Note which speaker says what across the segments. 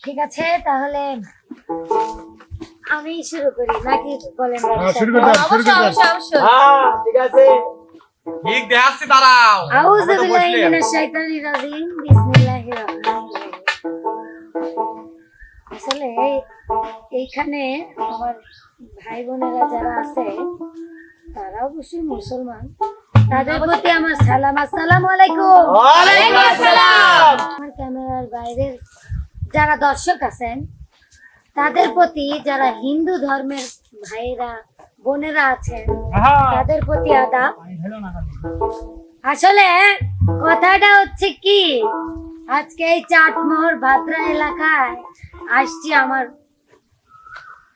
Speaker 1: ঠিক আছে তাহলে আমি শুরু করি নাকি বলেন
Speaker 2: হ্যাঁ, শুরু করে শুরু
Speaker 3: অবশ্যই
Speaker 2: করে দাও।
Speaker 3: অবশ্যই অবশ্যই।
Speaker 4: হ্যাঁ ঠিক আছে।
Speaker 5: ঠিক দেখাচ্ছি দাঁড়াও।
Speaker 1: আউযু বিল্লাহি মিনাশ শাইতানির রাজিম বিসমিল্লাহির রহমানির রহিম। আসলে এইখানে আমার ভাই বোনেরা যারা আছে তারা অবশ্যই মুসলমান। তাদের প্রতি আমার সালাম। আসসালামু আলাইকুম।
Speaker 4: আসসালাম।
Speaker 1: যারা দর্শক আছেন তাদের প্রতি যারা হিন্দু ধর্মের ভাইয়েরা বোনেরা আছেন তাদের প্রতি আদাব। আসলে কথাটা হচ্ছে কি আজকে এই চাটমোহর ভাদ্রা এলাকায় আসছি আমার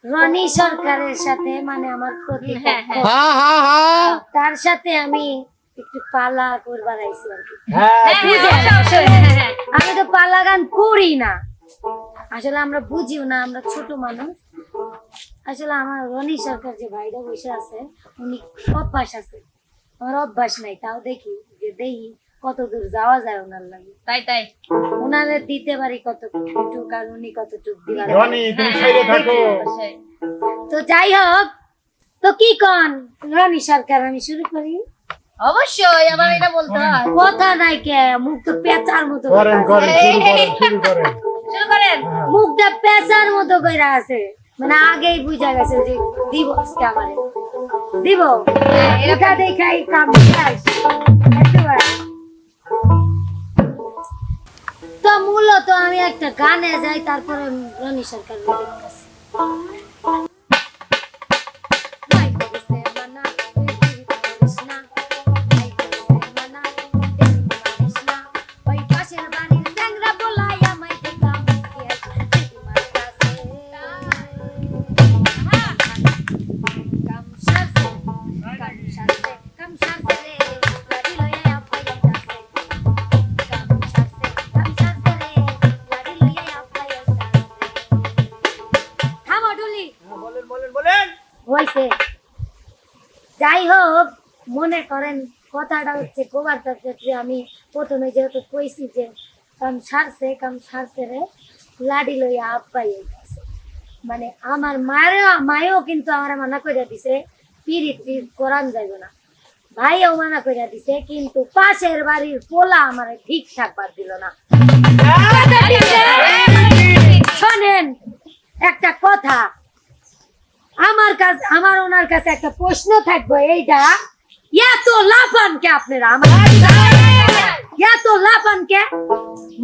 Speaker 1: রনি সরকারের সাথে মানে আমার প্রতি
Speaker 3: হ্যাঁ, হ্যাঁ।
Speaker 4: হ্যাঁ
Speaker 1: তার সাথে আমি একটু পালা করবার আইছি আর কি। আমি তো পালা গান করি না। আসলে আমরা বুঝিও না আমরা ছোট মানুষ। আসলে আমার রনি সরকার যে ভাইরা বসে আছে উনি অভ্যাস আছে। আমার অভ্যাস নাই তাও দেখি যে দেখি কত দূর যাওয়া যায় ওনার লাগে।
Speaker 3: তাই তাই।
Speaker 1: ওনারে দিতে পারি কত টুক আর উনি কত টুক দিবার
Speaker 2: রনি তুমি সাইডে থাকো।
Speaker 3: অবশ্যই।
Speaker 1: তো যাই হোক তো কি কন? রনি সরকার আমি শুরু করি।
Speaker 3: অবশ্যই আবার এটা বলতে হয়।
Speaker 1: কথা নাই কে মুখ তো পেঁচার মতো
Speaker 2: করেন করেন শুরু করেন শুরু করেন।
Speaker 3: শুরু করেন।
Speaker 2: হ্যাঁ।
Speaker 1: মুখটা পেঁচার মতো কইরা আছে। মানে আগেই বুঝা গেছে যে দিব আজকে আমারে। দিব? এটা দেখাই কাম তো মূলত আমি একটা গানে যাই তারপরে রনি সরকার দেখতেছি করেন কথাটা হচ্ছে কোবার যে আমি প্রথমে যেহেতু কইছি যে, কাম সারছে কাম সারছে রে, লাডি লইয়া আব্বাই মানে আমার মায়ের মায়েও কিন্তু আমার মানা করে দিছে, পিরিত করান যাইব না। ভাইও মানা করে দিছে, কিন্তু পাশের বাড়ির পোলা আমার ঠিক থাকবার দিল না। শোনেন, একটা কথা। আমার কাছে, আমার ওনার কাছে একটা প্রশ্ন থাকবে, এইটা এত লাফান কে আপনারা আমার এত লাফান কে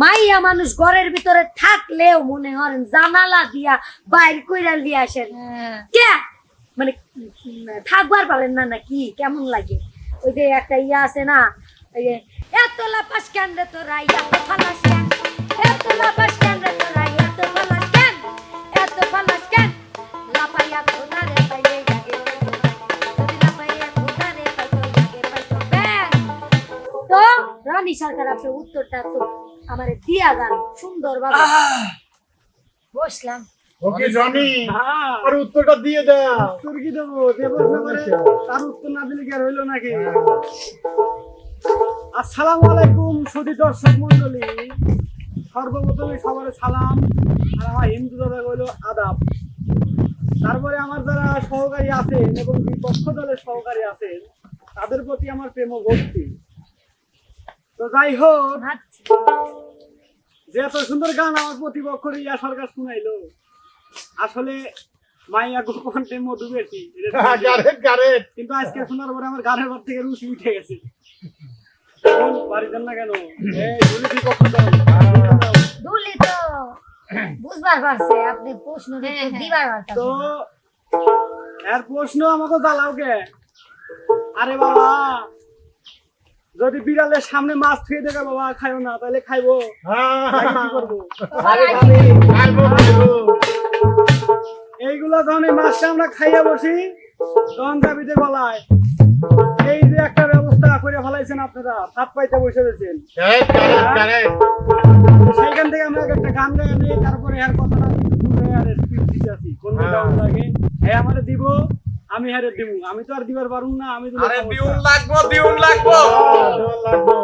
Speaker 1: মাইয়া মানুষ ঘরের ভিতরে থাকলেও মনে হন জানালা দিয়া বাইর কইরা দিয়ে আসেন। কে মানে থাকবার পারেন না নাকি কেমন লাগে ওই যে একটা ইয়া আছে না এত লাপাস কেন রে তোরা? এত ফালাস কেন? এত লাপাস কেন রে তোরা? এত ফালাস রানী সরকার আপনি উত্তরটা তো আমারে দিয়া যান সুন্দর ভাবে বসলাম।
Speaker 2: ওকে জনি
Speaker 4: হ্যাঁ।
Speaker 2: আর উত্তরটা দিয়ে দাও।
Speaker 4: উত্তর কি দেবো? দেবো ব্যাপারে তার উত্তর না দিলে কি আর হইল নাকি? আসসালামু আলাইকুম সুধী দর্শক মন্ডলী সর্বপ্রথমে সবার সালাম। আর আমার হিন্দু দাদা হইল আদাব। তারপরে আমার যারা সহকারী আছেন এবং বিপক্ষ দলের সহকারী আছেন তাদের প্রতি আমার প্রেম ভক্তি। তো যাই হোক
Speaker 1: আচ্ছা।
Speaker 4: যে এত সুন্দর গান আমার প্রতিপক্ষ রিয়া সরকার শুনাইলো আসলে মাইয়া গোকণ্ঠে মধু বেশি
Speaker 2: গারেট
Speaker 4: কিন্তু আজকে শোনার পরে আমার গানের ঘর থেকে রুচি উঠে গেছে। বাড়ি দেন না কেন? এই দুলি
Speaker 1: তো বুঝবার পারছে আপনি প্রশ্ন
Speaker 3: হ্যাঁ, হ্যাঁ।
Speaker 1: দিবার
Speaker 4: তো এর প্রশ্ন আমাকে জ্বালাও কে? আরে বাবা যদি বিড়ালের সামনে মাছ থুয়ে দেবে বাবা খাইও না তাহলে খাইবো। এইগুলা যখন এই মাছটা আমরা খাইয়া বসি তখন দাবিতে বলায় এই যে একটা ব্যবস্থা করে ফেলাইছেন আপনারা ভাত পাইতে বসে রয়েছেন।
Speaker 2: গারেট
Speaker 4: সেইখান থেকে আমরা একটা গান গাই আমি তারপরে আর কথাটা আর স্পিড দিতে আছি কোন
Speaker 2: হ্যাঁ।
Speaker 4: লাগে হ্যাঁ আমারে দিব। আমি হারে দিব আমি তো আর দিবার পারুম না আমি তো।
Speaker 5: দিউন লাগবো দিউন লাগবো
Speaker 2: লাগবো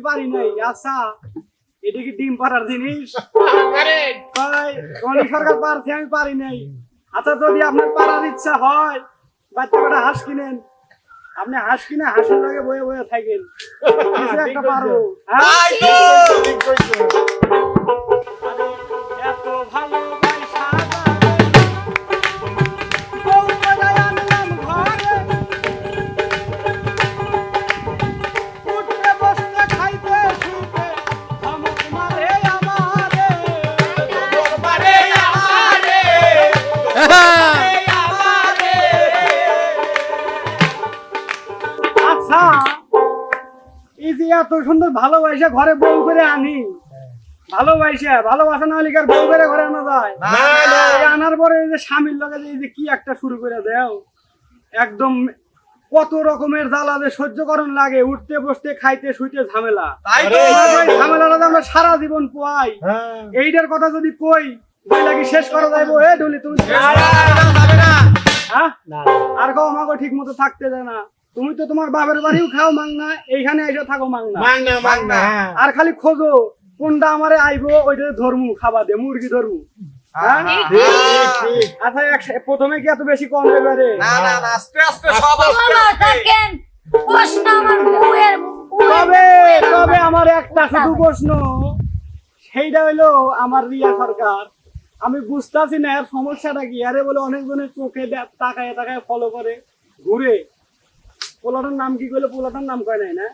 Speaker 4: আমি পারি নাই আচ্ছা। এটা কি ডিম পাড়ার জিনিস?
Speaker 2: কারেন্ট
Speaker 4: সরকার পারছি আমি পারি নাই। আচ্ছা যদি আপনার পাড়ার ইচ্ছা হয় বাচ্চা কটা হাঁস কিনেন। আপনি হাঁস কিনে হাঁসের লগে বয়ে বয়ে থাকেন। একটা পারো। এত সুন্দর ভালোবাসা ঘরে বউ করে আনি। ভালোবাসা ভালোবাসা না হলে আর বউ করে ঘরে আনা যায়?
Speaker 2: না না।
Speaker 4: এই আনার পরে যে স্বামীর লগে যে এই যে কি একটা শুরু করে দেও। একদম কত রকমের জ্বালা যে সহ্য করণ লাগে উঠতে বসতে খাইতে শুইতে ঝামেলা। ঝামেলাটা আমরা সারা জীবন পোয়াই।
Speaker 2: হ্যাঁ।
Speaker 4: এইটার কথা যদি কই বই লাগি শেষ করা যাইবো? এ ডলি তুমি
Speaker 5: যাবে না
Speaker 4: হ্যাঁ? আর কেউ আমাকে ঠিক মতো থাকতে দেয় না। তুমি তো তোমার বাবার বাড়িও খাও মাংনা এইখানে এসে থাকো মাংনা।
Speaker 2: মাংনা মাংনা। হ্যাঁ।
Speaker 4: আর খালি খোঁজো কোনটা আমারে আইবো ওইটা ধর্মু খাবা দে মুরগি ধর্মু। হ্যাঁ?
Speaker 2: ঠিক ঠিক ঠিক।
Speaker 4: আচ্ছা এক- প্রথমে কি এত বেশি কম এবারে
Speaker 5: না না না আস্তে আস্তে সব
Speaker 1: থাকেন প্রশ্ন আমার বউয়ের
Speaker 4: তবে তবে আমার একটা শুধু প্রশ্ন সেইটা হইল আমার রিয়া সরকার। আমি বুঝতাছি না এর সমস্যাটা কি? আরে বলে অনেকজনের চোখে তাকায় তাকায় ফলো করে ঘুরে। পোলাটার নাম কি করলে পোলাটার নাম কয় নাই না?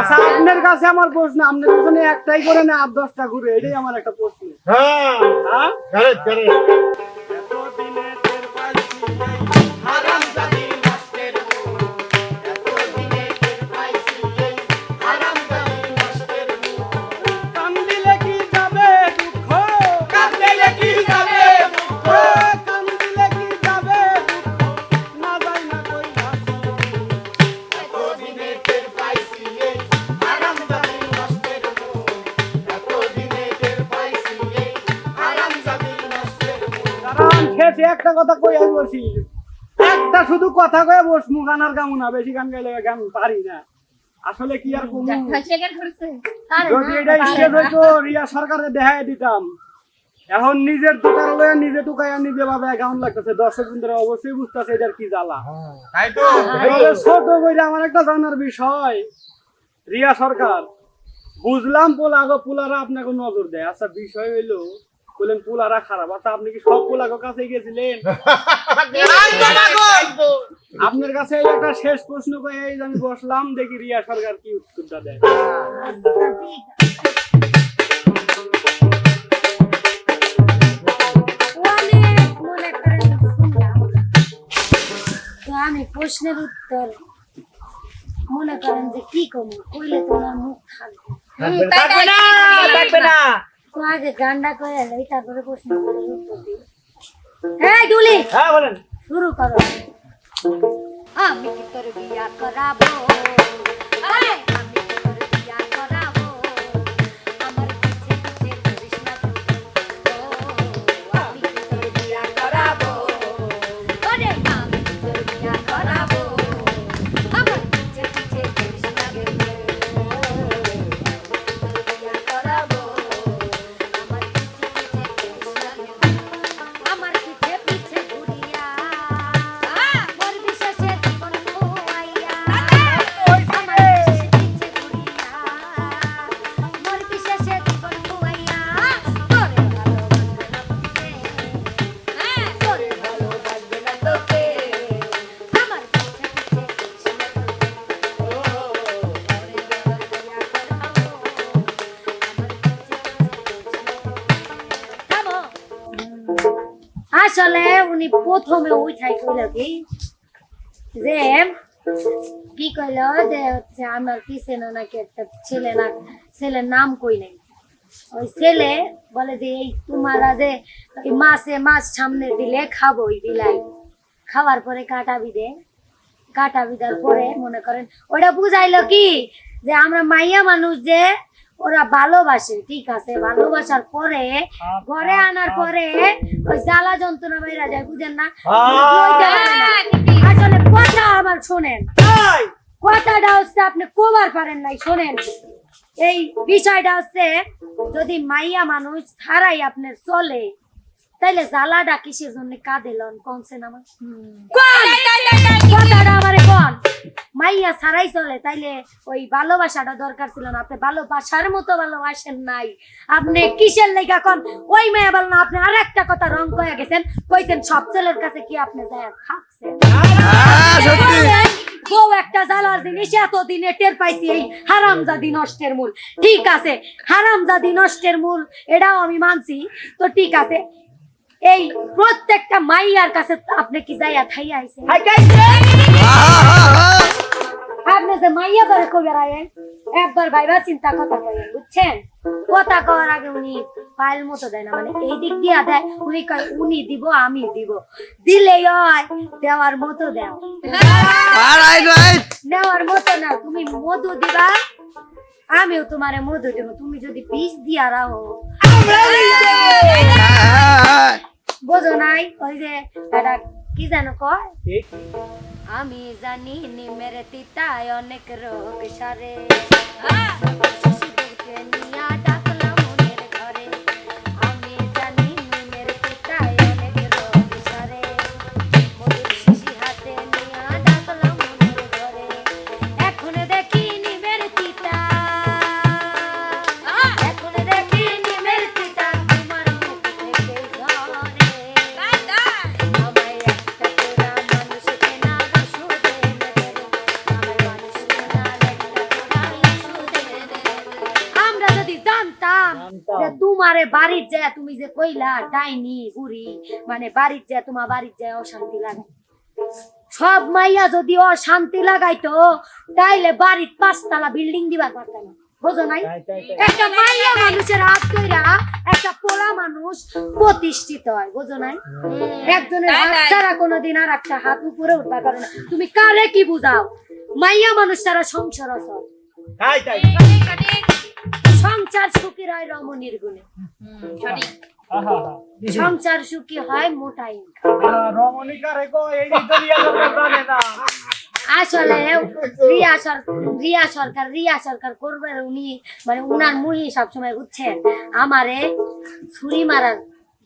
Speaker 4: আচ্ছা আপনার কাছে আমার প্রশ্ন আপনার পিছনে একটাই করে না আট দশটা ঘুরে এটাই আমার একটা প্রশ্ন।
Speaker 2: হ্যাঁ।
Speaker 4: হ্যাঁ? বলছি একটা শুধু কথা কয়ে বসমু গান আর গামু না বেশি গান গাইলে গান পারি না। আসলে কি আর কমু? যদি এটা স্টেজ হইতো রিয়া সরকারে দেখাই দিতাম। এখন নিজের দোকান লয়ে নিজে টুকাইয়া নিজে গাউন লাগতেছে। দর্শক বন্ধুরা অবশ্যই বুঝতেছে এটার কি জ্বালা।
Speaker 5: তাই তো
Speaker 4: ছোট কইরা আমার একটা জানার বিষয়। রিয়া সরকার বুঝলাম পোলা পোলাগো পোলারা আপনাকে নজর দেয়। আচ্ছা বিষয় হইল বললেন পোলারা খারাপ। আচ্ছা আপনি কি সব পোলাগো কাছে গেছিলেন? আপনার কাছে একটা শেষ প্রশ্ন করে এই আমি বসলাম দেখি রিয়া সরকার কি উত্তরটা দেয়।
Speaker 1: মনে করেন আমি প্রশ্নের উত্তর মনে করেন যে কি করব কইলে তোমার মুখ থাকবে।
Speaker 3: থাকবে না থাকবে না।
Speaker 1: তো আগে গান্ডা করে এলাই তারপরে প্রশ্ন করে হ্যাঁ ডুলি!
Speaker 4: হ্যাঁ বলেন।
Speaker 1: শুরু করো। আমি কি তোর বিয়া করাবো? প্রথমে উঠাই কইল যে কি কইল যে হচ্ছে আমার পিছনে নাকি একটা ছেলে না ছেলের নাম কই নাই ওই ছেলে বলে যে এই তোমারা যে মাছে মাছ সামনে দিলে খাব ওই বিলাই খাওয়ার পরে কাটা বিদে কাটা বিদার পরে মনে করেন ওটা বুঝাইলো কি যে আমরা মাইয়া মানুষ যে ওরা ভালোবাসে ঠিক আছে? ভালোবাসার পরে ঘরে আনার পরে ওই জ্বালা যন্ত্রণা বাইরা যায় বুঝেন না? হয়। আসলে কথা আমার শোনেন। কথাটা হচ্ছে আপনি কোবার পারেন নাই শোনেন। এই বিষয়টা হচ্ছে যদি মাইয়া মানুষ ছাড়াই আপনার চলে তাইলে জ্বালাটা কিসের জন্য কাঁদে লন কনছেন আমার। কোন? কথাটা আমারে কোন? মাইয়া ছাড়াই চলে তাইলে ওই ভালোবাসাটা দরকার ছিল না আপনি ভালোবাসার মতো ভালোবাসেন নাই। আপনি কিসের লেগা কোন? ওই মেয়ে বল না আপনি আর একটা কথা রং কয়ে গেছেন কইছেন সব ছেলের কাছে কি আপনি যায় খাচ্ছেন বউ একটা জ্বালার জিনিস এতদিনে টের পাইছি এই হারামজাদি নষ্টের মূল। ঠিক আছে হারামজাদি নষ্টের মূল এটাও আমি মানছি। তো ঠিক আছে এই প্রত্যেকটা মাইয়ার কাছে আপনি কি যাইয়া থাইয়া আইছেন? আপনি যে মাইয়া ধরে কবে রায়েন একবার ভাইবা চিন্তা কথা করেন বুঝছেন? কথা কওয়ার আগে উনি পায়ের মতো দেয় না মানে এই দিক দিয়া দেয় উনি কয় উনি দিব আমি দিব। দিলেই হয় দেওয়ার মতো দাও। নেওয়ার মতো না তুমি মধু দিবা আমিও তোমারে মধু দেব তুমি যদি বিষ দিয়া রাখো বোঝো নাই ওই যে এটা কি জানো কয়? আমি জানি নি মেরে তিতায় অনেক রোগ সারে। নিয়া ডাইনি বুড়ি মানে বাড়ির যায় তোমার বাড়ির যায় অশান্তি লাগে। সব মাইয়া যদি অশান্তি লাগাইতো তাইলে বাড়ির পাঁচতলা বিল্ডিং দিবার পারতাম না। বোঝো নাই? একটা মাইয়া মানুষের হাত ধইরা একটা পোলা মানুষ প্রতিষ্ঠিত হয় বোঝো নাই? একজনের হাত ছাড়া কোনোদিন আর একটা হাত উপরে উঠতে পারে না। তুমি কারে কি বুঝাও? মাইয়া মানুষ ছাড়া সংসার সংসার সুখী হয় রমণীর গুণে। সংসার সুখী হয় মোটা ইনকাম আসলে রিয়া সরকার রিয়া সরকার রিয়া সরকার করবে উনি। মানে উনার মুহি সবসময় বুঝছেন আমারে ছুরি মারার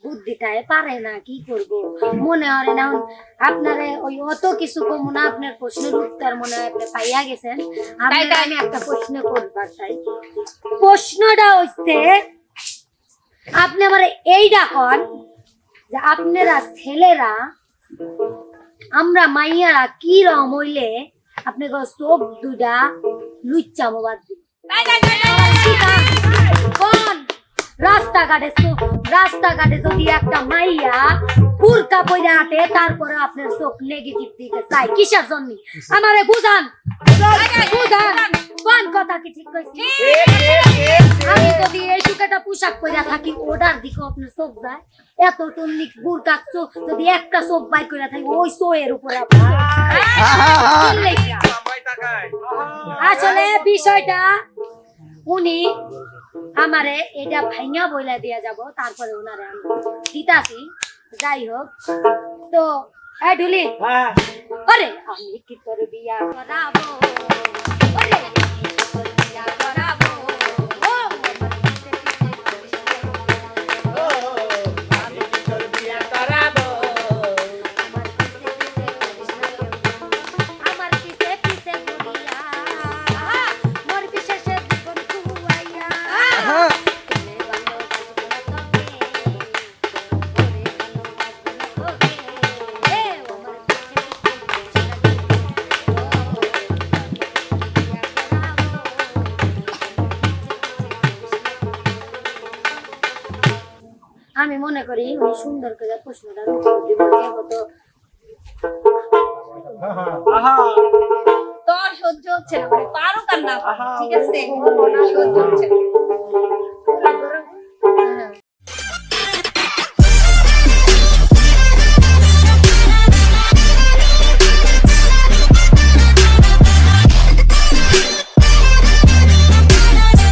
Speaker 1: বুদ্ধিটাই পারে না কি করব? মনে হয় না আপনারে ওই অত কিছু কম না আপনার প্রশ্নের উত্তর মনে হয় আপনি পাইয়া গেছেন। আমি একটা প্রশ্ন করবার চাই। প্রশ্নটা হচ্ছে আপনি আমার এই ডাকন যে আপনারা ছেলেরা আমরা মাইয়ারা কি রকম হইলে আপনি চোখ দুটা লুচ্চা কোন রাস্তাঘাটে চোখ- রাস্তাঘাটে যদি একটা মাইয়া পুরকা পইরা হাঁটে তারপরে আপনার চোখ নেগেটিভ দিকে চাই কিসের জন্য? আমারে বুঝান। বুঝান। কোন কথা কি ঠিক কইছি আমি যদি এই সুকেটা পোশাক পরে থাকি ওটার দিকে আপনার চোখ যায়। এত বুরকা চোখ যদি একটা চোখ বাই করে থাকি ওই চোখের উপরে? আসলে বিষয়টা উনি আমারে এটা ভাইঙা বইলা দিয়া যাব তারপরে উনারে আমি দিতাছি যাই হোক। তো এই ঢুলি আরে আমি কি তোর বিয়া করাবো? আমি মনে করি উনি সুন্দর করে প্রশ্নটা
Speaker 4: আহা।
Speaker 6: তোর সহ্য হচ্ছে না মানে পারো
Speaker 4: কান্না
Speaker 6: ঠিক আছে? সহ্য হচ্ছে।